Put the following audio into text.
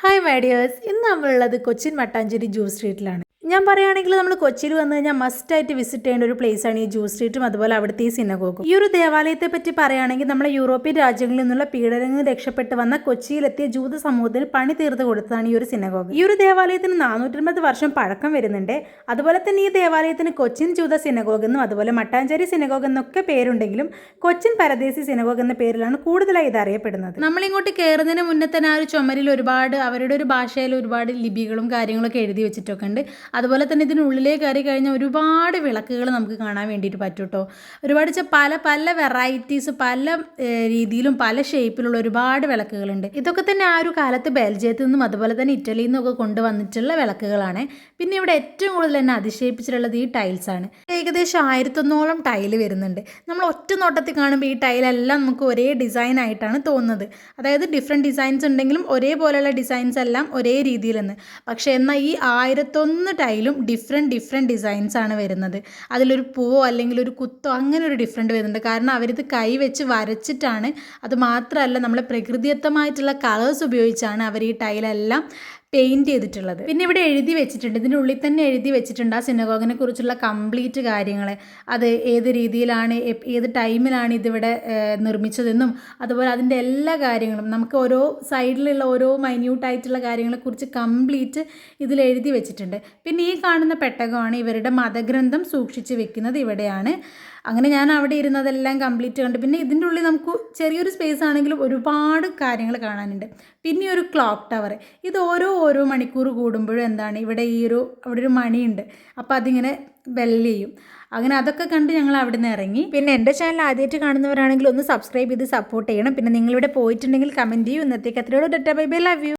Hi my dears ഇന്ന് നമ്മളുള്ളത് Cochin Mattancherry juice സ്ട്രീറ്റിലാണ്. ഞാൻ പറയുകയാണെങ്കിൽ നമ്മൾ കൊച്ചിയിൽ വന്നു കഴിഞ്ഞാൽ മസ്റ്റ് ആയിട്ട് വിസിറ്റ് ചെയ്യേണ്ട ഒരു ആണ് ഈ ജൂ സ്ട്രീറ്റും അതുപോലെ അവിടുത്തെ ഈ സിനഗോഗും ഈ ഒരു ദേവാലയത്തെ പറ്റി പറയുകയാണെങ്കിൽ നമ്മുടെ യൂറോപ്യൻ രാജ്യങ്ങളിൽ നിന്നുള്ള പീഡനങ്ങൾ രക്ഷപ്പെട്ട് വന്ന കൊച്ചിയിലെത്തിയ ജൂത സമൂഹത്തിൽ പണി തീർത്ത് കൊടുത്തതാണ് ഈ ഒരു സിനഗോഗ് ഈ ഒരു ദേവാലയത്തിന് നാനൂറ്റമ്പത് വർഷം പഴക്കം വരുന്നുണ്ട്. അതുപോലെ തന്നെ ഈ ദേവാലയത്തിന് കൊച്ചിൻ ജൂത സിനഗോഗ് എന്നും അതുപോലെ മട്ടാഞ്ചേരി സിനഗോഗ് എന്നൊക്കെ പേരുണ്ടെങ്കിലും കൊച്ചിൻ പരദേശി സിനഗോഗ് എന്ന പേരിലാണ് കൂടുതലായി ഇത് അറിയപ്പെടുന്നത്. നമ്മളിങ്ങോട്ട് കയറുന്നതിന് മുന്നേ തന്നെ ആ ഒരു ചുമരിൽ ഒരുപാട് അവരുടെ ഒരു ഭാഷയിൽ ഒരുപാട് ലിപികളും കാര്യങ്ങളൊക്കെ എഴുതി വെച്ചിട്ടൊക്കെ ഉണ്ട്. അതുപോലെ തന്നെ ഇതിനുള്ളിലേ കയറി കഴിഞ്ഞാൽ ഒരുപാട് വിളക്കുകൾ നമുക്ക് കാണാൻ വേണ്ടിയിട്ട് പറ്റും കേട്ടോ ഒരുപാട് വെച്ചാൽ പല പല വെറൈറ്റീസ് പല രീതിയിലും പല ഷേപ്പിലുള്ള ഒരുപാട് വിളക്കുകളുണ്ട്. ഇതൊക്കെ തന്നെ ആ ഒരു കാലത്ത് ബെൽജിയത്തിൽ നിന്നും അതുപോലെ തന്നെ ഇറ്റലിയിൽ നിന്നൊക്കെ കൊണ്ടുവന്നിട്ടുള്ള വിളക്കുകളാണ്. പിന്നെ ഇവിടെ ഏറ്റവും കൂടുതൽ എന്നെ അതിശയിപ്പിച്ചിട്ടുള്ളത് ഈ ടൈൽസ് ആണ്. ഏകദേശം ആയിരത്തൊന്നോളം ടൈൽ വരുന്നുണ്ട്. നമ്മൾ ഒറ്റ നോട്ടത്തിൽ കാണുമ്പോൾ ഈ ടൈലെല്ലാം നമുക്ക് ഒരേ ഡിസൈൻ ആയിട്ടാണ് തോന്നുന്നത്. അതായത് ഡിഫറെന്റ് ഡിസൈൻസ് ഉണ്ടെങ്കിലും ഒരേപോലെയുള്ള ഡിസൈൻസ് എല്ലാം ഒരേ രീതിയിലെന്ന്. പക്ഷേ എന്നാൽ ഈ ആയിരത്തൊന്ന് ടൈലും ഡിഫറെന്റ് ഡിഫറെന്റ് ഡിസൈൻസ് ആണ് വരുന്നത്. അതിലൊരു പൂവോ അല്ലെങ്കിൽ ഒരു കുത്തോ അങ്ങനെ ഒരു ഡിഫറെന്റ് വരുന്നുണ്ട്. കാരണം അവരിത് കൈ വെച്ച് വരച്ചിട്ടാണ്. അത് മാത്രമല്ല നമ്മളെ പ്രകൃതിദത്തമായിട്ടുള്ള കളേഴ്സ് ഉപയോഗിച്ചാണ് അവർ ഈ ടൈലെല്ലാം പെയിന്റ് ചെയ്തിട്ടുള്ളത്. പിന്നെ ഇവിടെ എഴുതി വെച്ചിട്ടുണ്ട്. ഇതിന്റെ ഉള്ളിൽ തന്നെ എഴുതി വെച്ചിട്ടുണ്ട് ആ സിനഗോഗിനെ കുറിച്ചുള്ള കംപ്ലീറ്റ് കാര്യങ്ങൾ അത് ഏത് രീതിയിലാണ് ഏത് ടൈമിലാണ് ഇതിവിടെ നിർമ്മിച്ചതെന്നും അതുപോലെ അതിന്റെ എല്ലാ കാര്യങ്ങളും. നമുക്ക് ഓരോ സൈഡിലുള്ള ഓരോ മൈന്യൂട്ടായിട്ടുള്ള കാര്യങ്ങളെക്കുറിച്ച് കംപ്ലീറ്റ് ഇതിൽ എഴുതി വെച്ചിട്ടുണ്ട്. പിന്നെ ഈ കാണുന്ന പെട്ടകമാണ് ഇവരുടെ മതഗ്രന്ഥം സൂക്ഷിച്ച് വെക്കുന്നത് ഇവിടെയാണ്. അങ്ങനെ ഞാൻ അവിടെ ഇരുന്നതെല്ലാം കംപ്ലീറ്റ് കണ്ടു. പിന്നെ ഇതിന്റെ ഉള്ളിൽ നമുക്ക് ചെറിയൊരു സ്പേസ് ആണെങ്കിലും ഒരുപാട് കാര്യങ്ങൾ കാണാനുണ്ട്. പിന്നെ ഒരു ക്ലോക്ക് ടവർ ഇത് ഓരോ ഓരോ മണിക്കൂർ കൂടുമ്പോഴും എന്താണ് ഇവിടെ ഈ ഒരു അവിടെ ഒരു മണിയുണ്ട്. അപ്പോൾ അതിങ്ങനെ ബെല്ല് ചെയ്യും. അങ്ങനെ അതൊക്കെ കണ്ട് ഞങ്ങൾ അവിടെ നിന്ന് ഇറങ്ങി. പിന്നെ എന്റെ ചാനൽ ആദ്യമായിട്ട് കാണുന്നവരാണെങ്കിൽ ഒന്ന് സബ്സ്ക്രൈബ് ചെയ്ത് സപ്പോർട്ട് ചെയ്യണം. പിന്നെ നിങ്ങളിവിടെ പോയിട്ടുണ്ടെങ്കിൽ കമന്റ് ചെയ്യും. ഇന്നത്തേക്ക് അത്രയോടെ ഡെറ്റ ബൈ ബൈ ലവ് യു